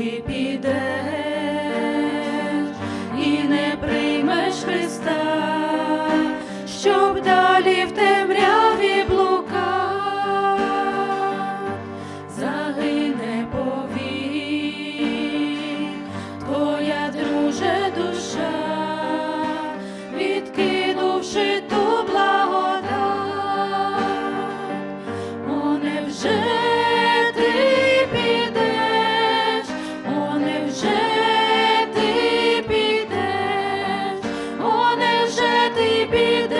ти підеш і не приймеш Христа. ти підеш.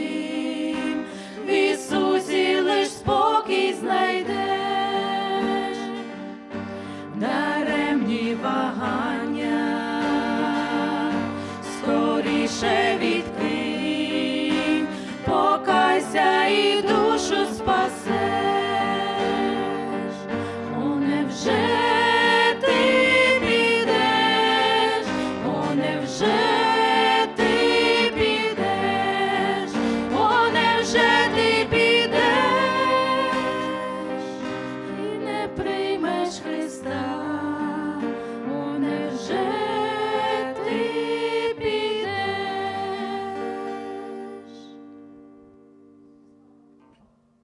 nasze.